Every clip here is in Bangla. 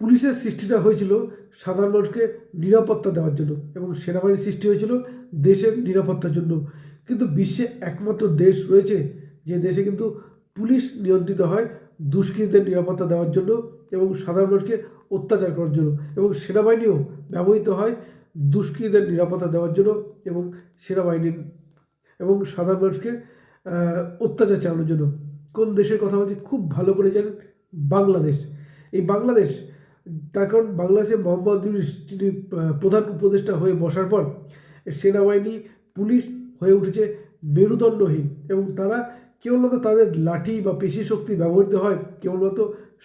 পুলিশের সৃষ্টিটা হয়েছিল সাধারণ মানুষকে নিরাপত্তা দেওয়ার জন্য এবং সেনাবাহিনীর সৃষ্টি হয়েছিল দেশের নিরাপত্তার জন্য। কিন্তু বিশ্বে একমাত্র দেশ রয়েছে যে দেশে কিন্তু পুলিশ নিয়ন্ত্রিত হয় দুষ্কৃতীদের নিরাপত্তা দেওয়ার জন্য এবং সাধারণ মানুষকে অত্যাচার করার জন্য এবং সেনাবাহিনীও ব্যবহৃত হয় দুষ্কৃতীদের নিরাপত্তা দেওয়ার জন্য এবং সেনাবাহিনীর এবং সাধারণ মানুষকে অত্যাচার চালানোর জন্য। কোন দেশের কথা বলছি? খুব ভালো করে জানেন বাংলাদেশ। এই বাংলাদেশ তার কারণ বাংলাদেশে মোহাম্মদ আহ, প্রধান উপদেষ্টা হয়ে বসার পর সেনাবাহিনী পুলিশ হয়ে উঠেছে মেরুদণ্ডহীন এবং তারা কেবলমাত্র তাদের লাঠি বা পেশি শক্তি ব্যবহৃত হয় কেবলমাত্র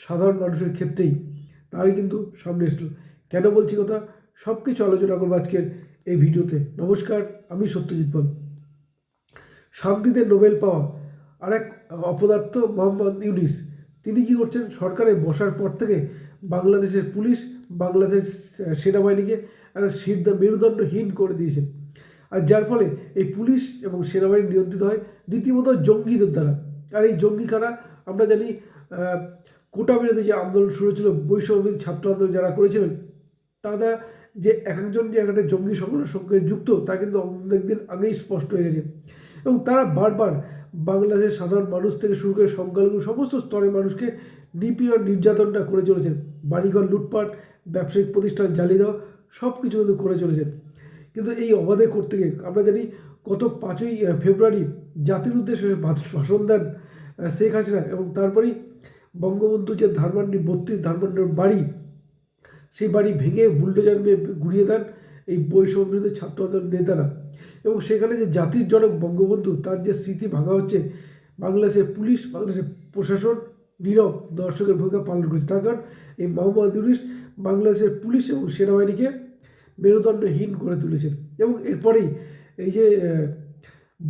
সাধারণ মানুষের ক্ষেত্রেই। তারই কিন্তু সামনে এসলো। কেন বলছি কথা? সব কিছু আলোচনা করব আজকের এই ভিডিওতে। নমস্কার আমি সত্যজিৎ পাল শান্তিতে নোবেল পাওয়া আর এক অপদার্থ মোহাম্মদ ইউনিস। তিনি কি করছেন? সরকারে বসার পর থেকে বাংলাদেশের পুলিশ, বাংলাদেশ সেনাবাহিনীকে সিদ্ধ মেরুদণ্ডহীন করে দিয়েছেন। আর যার ফলে এই পুলিশ এবং সেনাবাহিনী নিয়ন্ত্রিত হয় রীতিমতো জঙ্গিদের দ্বারা। আর এই জঙ্গি কারা আমরা জানি কোটা বিরোধী যে আন্দোলন শুরু হয়েছিল বৈষম্য ছাত্র আন্দোলন যারা করেছিলেন, তারা যে এক একজন যে একটা জঙ্গি সংগঠনের সঙ্গে যুক্ত, তা কিন্তু অনেকদিন আগেই স্পষ্ট হয়ে গেছে। এবং তারা বারবার বাংলাদেশের সাধারণ মানুষ থেকে শুরু করে সংখ্যালঘু সমস্ত স্তরের মানুষকে নিপীড়ন, নির্যাতনটা করে চলেছেন। বাড়িঘর, লুটপাট, ব্যবসায়িক প্রতিষ্ঠান জ্বালিয়ে দেওয়া সব কিছু কিন্তু করে চলেছেন। কিন্তু এই অবাধে করতে গিয়ে আমরা জানি গত পাঁচই ফেব্রুয়ারি জাতির উদ্দেশ্যে ভাষ- ভাষণ দেন শেখ হাসিনা এবং তারপরেই বঙ্গবন্ধু যে ধারমান্ডি বত্রিশ ধারমান্ডির বাড়ি, সেই বাড়ি ভেঙে বুলডোজার নিয়ে গুড়িয়ে দেন এই বৈষম্য বিরোধী ছাত্র নেতারা। এবং সেখানে যে জাতির জনক বঙ্গবন্ধু, তার যে স্মৃতি ভাঙা হচ্ছে, বাংলাদেশের পুলিশ, বাংলাদেশের প্রশাসন নীরব দর্শকের ভূমিকা পালন করেছে। তার কারণ এই মোহাম্মদ ইউনিস বাংলাদেশের পুলিশ এবং সেনাবাহিনীকে মেরুদণ্ডহীন করে তুলেছেন। এবং এরপরেই এই যে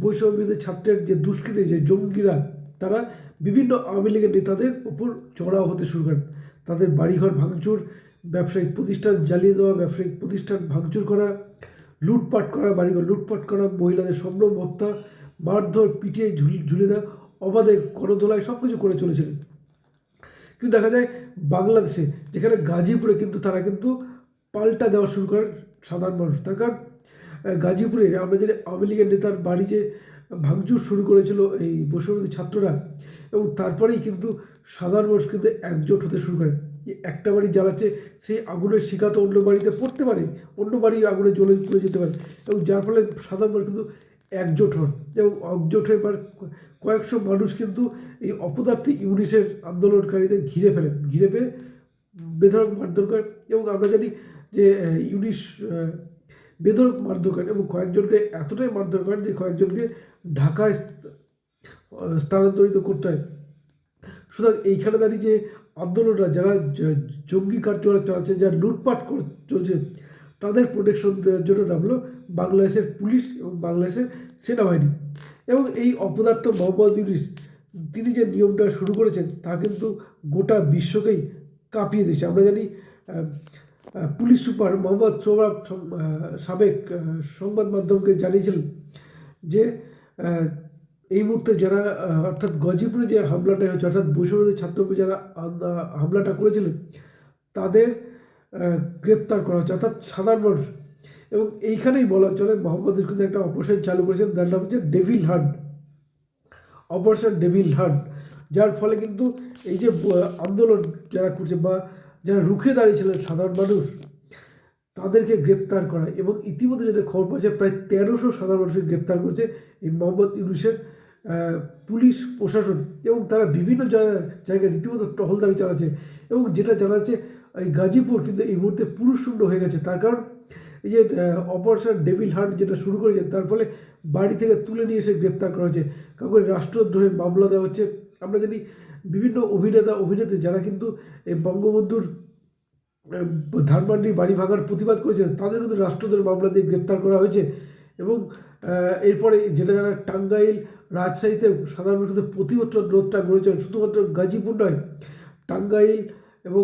বৈষম্য ছাত্রের যে দুষ্কৃতী, যে জঙ্গিরা, তারা বিভিন্ন আওয়ামী লীগের নেতাদের উপর চড়াও হতে শুরু করেন। তাদের বাড়িঘর ভাঙচুর ব্যবসায়িক প্রতিষ্ঠান জ্বালিয়ে দেওয়া, ব্যবসায়িক প্রতিষ্ঠান ভাঙচুর করা, লুটপাট করা, বাড়িঘর লুটপাট করা, মহিলাদের সম্ভ্রম হত্যা, মারধর, পিটিয়ে ঝুলি, ঝুলে দেওয়া, অবাধে গণদোলায় সব কিছু করে চলেছিলেন কিন্তু দেখা যায় বাংলাদেশে, যেখানে গাজীপুরে কিন্তু তারা কিন্তু পাল্টা দেওয়া শুরু করেন সাধারণ মানুষ। তার কারণ গাজীপুরে আমরা জানি আওয়ামী লীগের নেতার বাড়ি যে ভাঙচুর শুরু করেছিল এই বৈষম্যবাদী ছাত্ররা, এবং তারপরেই কিন্তু সাধারণ মানুষ কিন্তু একজোট হতে শুরু করে যে একটা বাড়ি জ্বালাচ্ছে সেই আগুনের শিকা তো অন্য বাড়িতে পড়তে পারে অন্য বাড়ি আগুনে জ্বলে পুড়ে যেতে পারে। এবং যার ফলে সাধারণ মানুষ কিন্তু একজোট হন। এবং একজোট হয়ে এবার কয়েকশো মানুষ কিন্তু এই অপদার্থ ইউনিসের আন্দোলনকারীদের ঘিরে ফেলেন। ঘিরে পেয়ে বেধরক মারধর করেন এবং আমরা জানি যে আহ, বেধরক মারধর করেন এবং কয়েকজনকে এতটাই মারধর করেন যে কয়েকজনকে ঢাকায় স্থানান্তরিত করতে হয়। সুতরাং এইখানে দাঁড়িয়ে যে আন্দোলনরা যারা জঙ্গি কার্যকলাপ চালাচ্ছে, যারা লুটপাট করে, চলছে, তাদের প্রোটেকশন দেওয়ার জন্য নামলো বাংলাদেশের পুলিশ এবং বাংলাদেশের সেনাবাহিনী। এবং এই অপদার্থ মোহাম্মদ ইউনিস, তিনি যে নিয়মটা শুরু করেছেন, তা কিন্তু গোটা বিশ্বকেই কাঁপিয়ে দিয়েছে। আমরা জানি পুলিশ সুপার মোহাম্মদ সোহরাব সাবেক সংবাদ মাধ্যমকে জানিয়েছিলেন যে এই মুহূর্তে যারা অর্থাৎ গাজীপুরে যে হামলাটা হয়েছে, অর্থাৎ বৈষম্যবাদী ছাত্রকে যারা হামলাটা করেছিলেন, তাদের গ্রেপ্তার করা হচ্ছে, অর্থাৎ সাধারণ মানুষ। এবং এইখানেই বলা চলে মোহাম্মদ ইউসুফ একটা অপারেশন চালু করেছেন তার নাম হচ্ছে devil hunt. Operation devil hunt, যার ফলে কিন্তু এই যে আন্দোলন যারা করছে বা যারা রুখে দাঁড়িয়েছিলেন সাধারণ মানুষ তাদেরকে গ্রেপ্তার করা এবং ইতিমধ্যে যেটা খবর পাচ্ছে প্রায় তেরোশো সাধারণ মানুষকে গ্রেপ্তার করেছে এই মোহাম্মদ ইউনুসের পুলিশ প্রশাসন। এবং তারা বিভিন্ন জায়গায় রীতিমতো টহলদারি চালাচ্ছে। এবং যেটা জানাচ্ছে, এই গাজীপুর কিন্তু এই মুহূর্তে পুরুষ শূন্য হয়ে গেছে। তার কারণ, এই যে অপারেশন ডেভিল হান্ট যেটা শুরু করেছে, তার ফলে বাড়ি থেকে তুলে নিয়ে এসে গ্রেপ্তার করা হয়েছে। কাউকে রাষ্ট্রদ্রোহের মামলা দেওয়া হচ্ছে। আমরা জানি, বিভিন্ন অভিনেতা, অভিনেত্রী যারা কিন্তু এই বঙ্গবন্ধুর ধানমান্ডির বাড়ি ভাঙার প্রতিবাদ করেছেন, তাদের কিন্তু রাষ্ট্রদ্রোহের মামলা দিয়ে গ্রেপ্তার করা হয়েছে এবং এরপরে যেটা যারা টাঙ্গাইল রাজশাহীতে সাধারণ মানুষের প্রতিরোধ রোধটা গড়েছেন, শুধুমাত্র গাজীপুর নয়, টাঙ্গাইল এবং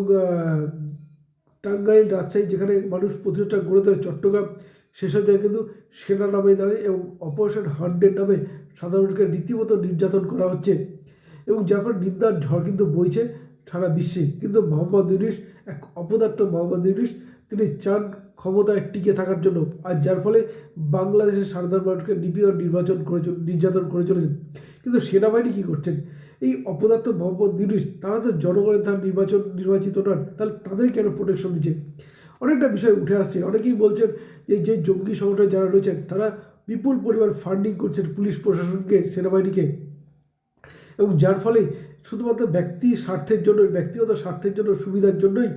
টাঙ্গাইল রাজশাহী যেখানে মানুষ প্রতিরোধটা গড়ে তোলে, চট্টগ্রাম সেসব জায়গায় কিন্তু সেনা নামে দেয় এবং অপারেশন হান্ড্রেড নামে সাধারণ মানুষকে রীতিমতো নির্যাতন করা হচ্ছে এবং যার ফলে নিন্দার ঝড় কিন্তু বইছে সারা বিশ্বে। কিন্তু মোহাম্মদ ইউনিস এক অপদার্থ মোহাম্মদ ইউনিস তিনি চান ক্ষমতায় টিকে থাকার জন্য। আর যার ফলে বাংলাদেশের সাধারণ মানুষকে নিপীড়ন নির্বাচন করে নির্যাতন করে চলেছেন। কিন্তু সেনাবাহিনী কী করছেন? এই অপদার্থ মোহাম্মদ ইউনিস তারা তো জনগণের দ্বারা নির্বাচন নির্বাচিত নন, তাহলে তাদের কেন প্রোটেকশন দিচ্ছে? অনেকটা বিষয় উঠে আসছে। অনেকেই বলছেন যে যে জঙ্গি সংগঠনে যারা রয়েছেন, তারা বিপুল পরিমাণ ফান্ডিং করছেন পুলিশ প্রশাসনকে, সেনাবাহিনীকে। এবং যার ফলে শুধুমাত্র ব্যক্তি স্বার্থের জন্য, ব্যক্তিগত স্বার্থের জন্য, সুবিধার জন্যই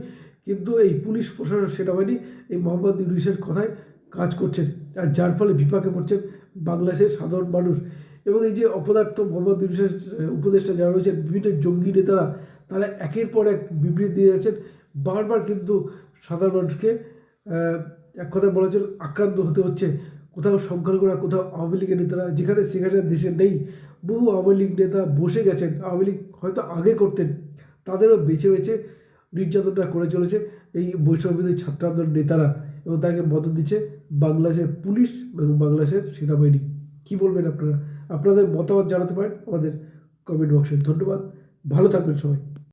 কিন্তু এই পুলিশ প্রশাসন সেনাবাহিনী এই মোহাম্মদ ইউনিসের কথায় কাজ করছেন। আর যার ফলে বিপাকে পড়ছেন বাংলাদেশের সাধারণ মানুষ। এবং এই যে অপদার্থ মোহাম্মদ ইউনিসের উপদেষ্টা যারা রয়েছেন, বিভিন্ন জঙ্গি নেতারা, তারা একের পর এক বিবৃতি দিয়ে যাচ্ছেন। বারবার কিন্তু সাধারণ মানুষকে এক কথায় বলা চলে আক্রান্ত হতে হচ্ছে। কোথাও সংখ্যালঘুরা, কোথাও আওয়ামী লীগের নেতারা, যেখানে সেখানে দেশে নেই বহু আওয়ামী লীগ নেতা বসে গেছেন, আওয়ামী লীগ হয়তো আগে করতেন, তাদেরও বেছে বেছে নির্যাতনটা করে চলেছে। এই বৈষম্যবিধি ছাত্র আন্দোলন নেতারা এবং তাকে মদত দিচ্ছে বাংলাদেশের পুলিশ এবং বাংলাদেশের সেনাবাহিনী। কী বলবেন আপনারা? আপনাদের মতামত জানাতে পারেন আমাদের কমেন্ট বক্সে ধন্যবাদ। ভালো থাকবেন সবাই।